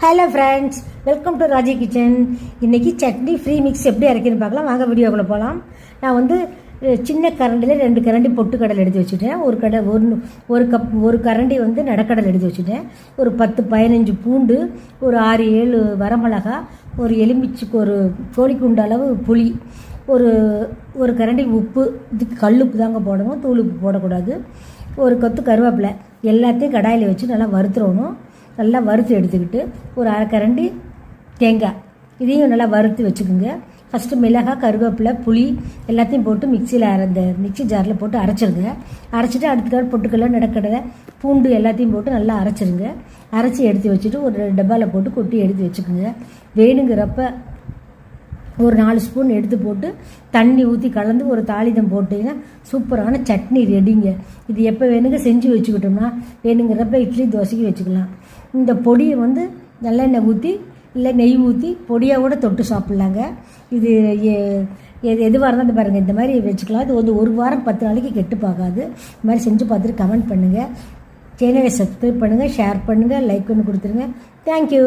Hello friends welcome to Raji kitchen இன்றைக்கி chutney free mix எப்படி இறக்கின்னு பார்க்கலாம். வாங்க வீடியோக்குள்ளே போகலாம் நான் வந்து சின்ன கரண்டியில் ரெண்டு கரண்டி பொட்டு பொட்டுக்கடலை எடுத்து வச்சுட்டேன். ஒரு கடை ஒரு ஒரு கப் ஒரு கரண்டி வந்து நடக்கடலை எடுத்து வச்சுட்டேன். ஒரு பத்து பதினஞ்சு பூண்டு ஒரு ஆறு ஏழு வரமிளகா ஒரு எலுமிச்சுக்கு ஒரு கோழிக்குண்டு அளவு புளி ஒரு ஒரு கரண்டி உப்பு இதுக்கு கல்லுப்பு தாங்க போடணும் தூள் உப்பு போடக்கூடாது. ஒரு கொத்து கருவேப்பிலை எல்லாத்தையும் கடாயில் வச்சு நல்லா வறுத்துறணும் நல்லா வறுத்து எடுத்துக்கிட்டு ஒரு அரை கரண்டி தேங்காய். இதையும் நல்லா வறுத்து வச்சுக்கோங்க. ஃபஸ்ட்டு மிளகாய் கருவேப்பிலை புளி எல்லாத்தையும் போட்டு மிக்சியில் அரைந்த மிக்ஸி ஜாரில் போட்டு அரைச்சிருங்க. அரைச்சிட்டு அடுத்துக்காடு பொட்டுக்கடலை நடக்கடலை பூண்டு எல்லாத்தையும் போட்டு நல்லா அரைச்சிருங்க. அரைச்சி எடுத்து வச்சுட்டு ஒரு டப்பாவில் போட்டு கொட்டி எடுத்து வச்சுக்கோங்க. வேணுங்கிறப்ப ஒரு நாலு ஸ்பூன் எடுத்து போட்டு தண்ணி ஊற்றி கலந்து ஒரு தாளிதம் போட்டிங்கன்னா சூப்பரான சட்னி ரெடிங்க. இது எப்போ வேணுங்க செஞ்சு வச்சுக்கிட்டோம்னா வேணுங்கிறப்ப இட்லி தோசைக்கு வச்சுக்கலாம். இந்த பொடியை வந்து நல்லெண்ணெய் ஊற்றி இல்லை நெய் ஊற்றி பொடியாக கூட தொட்டு சாப்பிட்லாங்க. இது எ- எது எதுவாக இருந்தால் பாருங்கள் இந்த மாதிரி வச்சுக்கலாம். இது வந்து ஒரு வாரம் பத்து நாளைக்கு கெட்டு பார்க்காது இந்த மாதிரி செஞ்சு பார்த்துட்டு கமெண்ட் பண்ணுங்கள் சேனலை சப்ஸ்கிரைப் பண்ணுங்கள் ஷேர் பண்ணுங்கள் லைக் பண்ணி கொடுத்துருங்க. தேங்க்யூ